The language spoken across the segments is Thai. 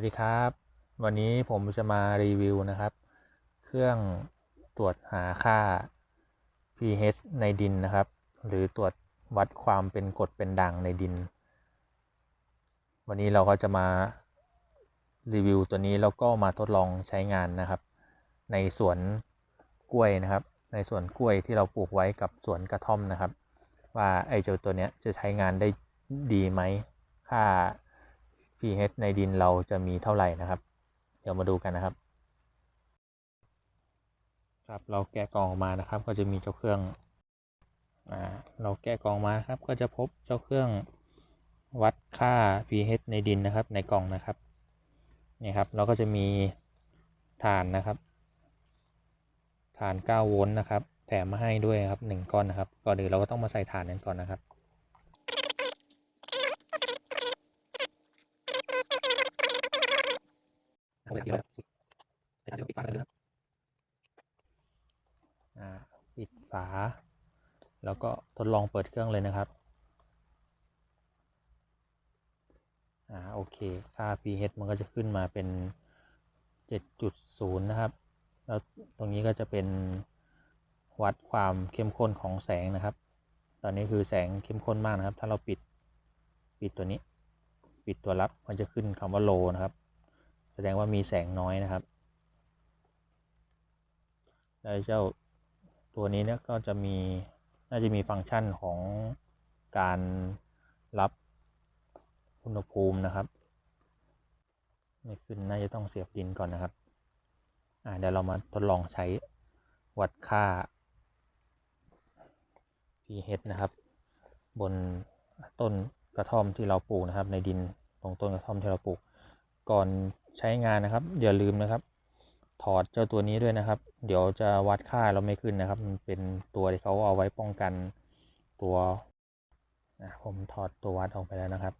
วัสดีครับ วันนี้ผมจะมารีวิวนะครับ เครื่องตรวจหาค่า pH ในดินนะครับ หรือตรวจวัดความเป็นกรดเป็นด่างในดิน วันนี้เราก็จะมารีวิวตัวนี้แล้วก็มาทดลองใช้งานนะครับ ในสวนกล้วยนะครับ ในสวนกล้วยที่เราปลูกไว้กับสวนกระท่อมนะครับ ว่าไอเจ้าตัวเนี้ยจะใช้งานได้ดีไหมค่า pH ในดินเราจะมีเท่าไหร่นะครับ เดี๋ยวมาดูกันนะครับ ครับเราแกะกล่องออกมานะครับ ก็จะมีเจ้าเครื่องอ่าเราแกะกล่องมาครับ ก็จะพบเจ้าเครื่องวัดค่า pH ในดินนะครับ ในกล่องนะครับนี่ครับ เราก็จะมีฐานนะครับ ฐาน 9 โวลต์นะครับ แถมมาให้ด้วยครับหนึ่งก้อนนะครับ ก่อนอื่นเราก็ต้องมาใส่ฐานกันก่อนนะครับ ผมจะเดียวจะปิดฝาเลยครับปิดฝา แล้วก็ทดลองเปิดเครื่องเลยนะครับอ่าโอเค ค่า pH มันก็จะขึ้นมาเป็น 7.0 นะครับ แล้วตรงนี้ก็จะเป็นวัดความเข้มข้นของแสงนะครับ ตอนนี้คือแสงเข้มข้นมากนะครับ ถ้าเราปิด ปิดตัวนี้ ปิดตัวรับ มันจะขึ้นคำว่า low นะครับ ดงว่ามีแสงน้อยนะครับ แล้วเจ้าตัวนี้เนี่ยก็จะมีน่าจะมีฟังก์ชันของการรับอุณหภูมินะครับ ไม่ขึ้นน่าจะต้องเสียบดินก่อนนะครับ อ่าเดี๋ยวเรามาทดลองใช้วัดค่า pH นะครับ บนต้นกระท่อมที่เราปลูกนะครับ ในดินตรงต้นกระท่อมที่เราปลูกก่อน ใช้งานนะครับ อย่าลืมนะครับ ถอดเจ้าตัวนี้ด้วยนะครับ เดี๋ยวจะวัดค่าเราไม่ขึ้นนะครับ มันเป็นตัวที่เขาเอาไว้ป้องกันตัวนะผมถอดตัววัดออกไปแล้วนะครับ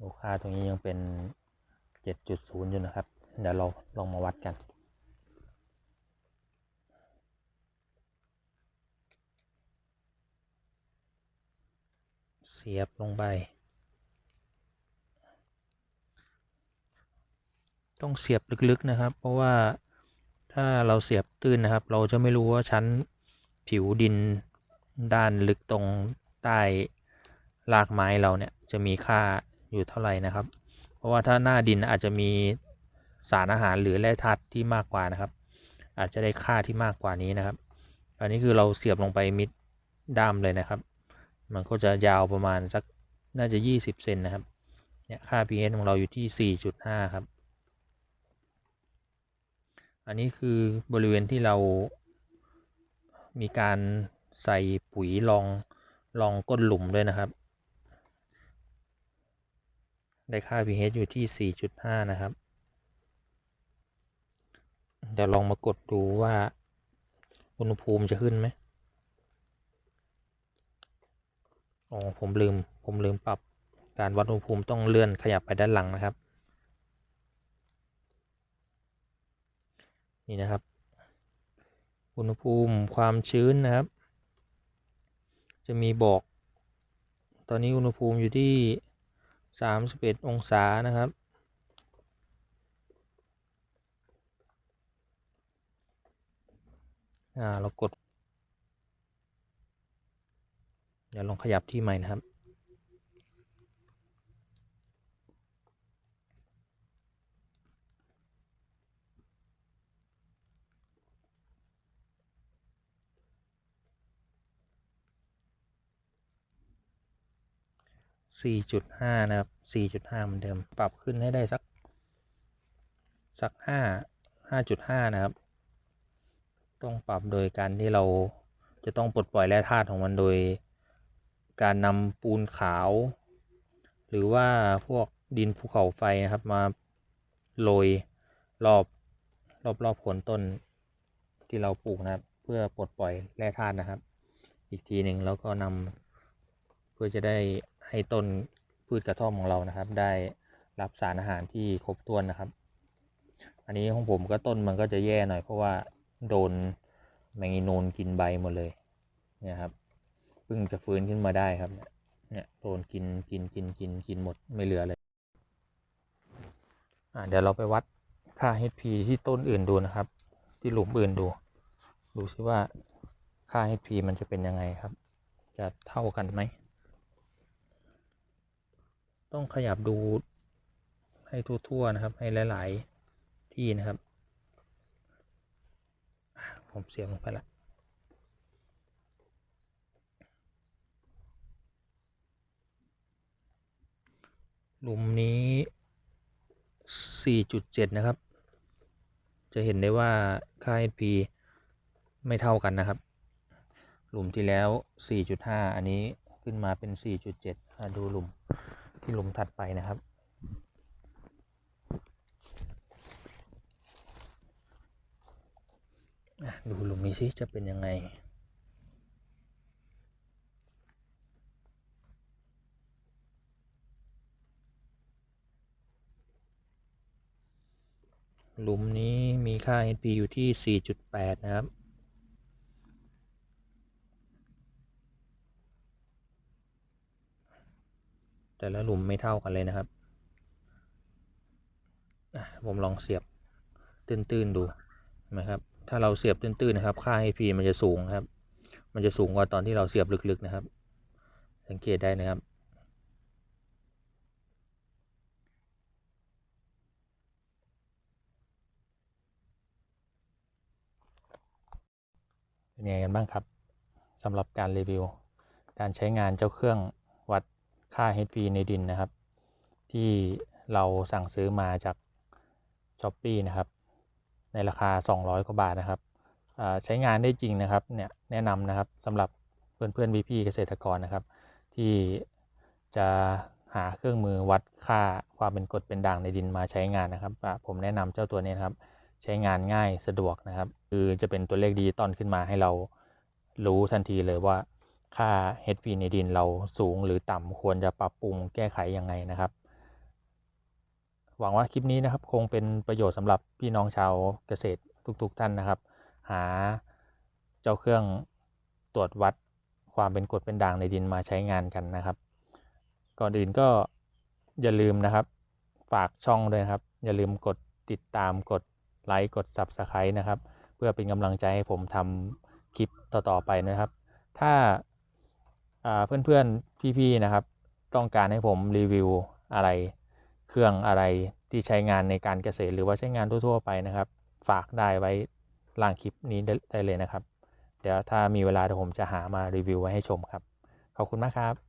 ดูค่าตรงนี้ยังเป็น 7.0 อยู่นะครับ เดี๋ยวเราลองมาวัดกันเสียบลงไป ต้องเสียบลึกๆนะครับ เพราะว่าถ้าเราเสียบตื้นนะครับ เราจะไม่รู้ว่าชั้นผิวดินด้านลึกตรงใต้รากไม้เราเนี่ยจะมีค่าอยู่เท่าไหร่นะครับ เพราะว่าถ้าหน้าดินอาจจะมีสารอาหารหรือแร่ธาตุที่มากกว่านะครับ อาจจะได้ค่าที่มากกว่านี้นะครับ อันนี้คือเราเสียบลงไปมิดด้ามเลยนะครับ มันก็จะยาวประมาณสักน่าจะ 20 เซนนะครับ เนี่ยค่า pH ของเราอยู่ที่ 4.5 ครับ อันนี้คือบริเวณที่เรามีการใส่ปุ๋ยรองรองก้นหลุมด้วยนะครับ ได้ค่า pH อยู่ที่ 4.5 นะครับ เดี๋ยวลองมากดดูว่าอุณหภูมิจะขึ้นไหมอ๋อผมลืม ผมลืมปรับการวัดอุณหภูมิต้องเลื่อนขยับไปด้านหลังนะครับ นี่นะครับ อุณหภูมิความชื้นนะครับ จะมีบอก ตอนนี้อุณหภูมิอยู่ที่ 31 องศานะครับ อ่า เรากด เดี๋ยวลองขยับที่ใหม่นะครับ 4.5 นะครับ 4.5 เหมือนเดิม ปรับขึ้นให้ได้สัก สัก 5 5.5 นะครับ ต้องปรับโดยการที่เราจะต้องปลดปล่อยแร่ธาตุของมันโดย การนำปูนขาว หรือว่าพวกดินภูเขาไฟนะครับมาโรยรอบรอบรอบโคนต้นที่เราปลูกนะครับ เพื่อปลดปล่อยแร่ธาตุนะครับ อีกทีหนึ่งแล้วก็นำเพื่อจะได้ ให้ต้นพืชกระท่อมของเรานะครับ ได้รับสารอาหารที่ครบถ้วนนะครับ อันนี้ของผมก็ต้นมันก็จะแย่หน่อยเพราะว่าโดนแมงอีนูนกินใบหมดเลยเนี่ยครับเพิ่งจะฟื้นขึ้นมาได้ครับ เนี่ยโดนกินกินกินกินกินหมดไม่เหลือเลยอ่าเดี๋ยวเราไปวัดค่า HP ที่ต้นอื่นดูนะครับ ที่หลุมอื่นดู ดูซิว่าค่า HP มันจะเป็นยังไงครับ จะเท่ากันไหม ต้องขยับดูให้ทั่วๆนะครับ ให้หลาย ๆ ที่นะครับ ผมเสียบลงไปละหลุมนี้ 4.7 นะครับ จะเห็นได้ว่าค่า HP ไม่เท่ากันนะครับ หลุมที่แล้ว 4.5 อันนี้ขึ้นมาเป็น 4.7อะดูหลุม ที่หลุมถัดไปนะครับ ดูหลุมนี้สิจะเป็นยังไงหลุมนี้มีค่า HP อยู่ที่ 4.8 นะครับ แต่ละหลุมไม่เท่ากันเลยนะครับ ผมลองเสียบตื้นๆดูนไหมครับ ถ้าเราเสียบตื้นๆนะครับ ค่า HP มันจะสูงครับ มันจะสูงกว่าตอนที่เราเสียบลึกๆนะครับ สังเกตได้นะครับเป็นยังไงกันบ้างครับสำหรับการรีวิว การใช้งานเจ้าเครื่องวัด ค่า HP ในดินนะครับ ที่เราสั่งซื้อมาจาก s h อ p e e นะครับ ในราคา 200 กว่าบาทนะครับใช้งานได้จริงนะครับเนี่ยแนะนำนะครับสำหรับเพื่อนเพื่อนพี่ๆเกษตรกรนะครับ ที่จะหาเครื่องมือวัดค่าความเป็นกรดเป็นด่างในดินมาใช้งานนะครับ ผมแนะนำเจ้าตัวนี้นะครับ ใช้งานง่ายสะดวกนะครับ คือจะเป็นตัวเลขดิจิตอลขึ้นมาให้เรารู้ทันทีเลยว่า ค่า HP ในดินเราสูงหรือต่ำควรจะปรับปรุงแก้ไขยังไงนะครับ หวังว่าคลิปนี้นะครับคงเป็นประโยชน์สำหรับพี่น้องชาวเกษตรทุกๆท่านนะครับ หาเจ้าเครื่องตรวจวัดความเป็นกรดเป็นด่างในดินมาใช้งานกันนะครับ ก่อนอื่นก็อย่าลืมนะครับ ฝากช่องด้วยครับ อย่าลืมกดติดตามกดไลค์กด Subscribe นะครับ เพื่อเป็นกำลังใจให้ผมทำคลิปต่อๆไปนะครับ ถ้า เพื่อนๆพี่ๆนะครับ ต้องการให้ผมรีวิวอะไรเครื่องอะไรที่ใช้งานในการเกษตรหรือว่าใช้งานทั่วๆไปนะครับ ฝากได้ไว้ล่างคลิปนี้ได้เลยนะครับ เดี๋ยวถ้ามีเวลาเดี๋ยวผมจะหามารีวิวไว้ให้ชมครับ ขอบคุณมากครับ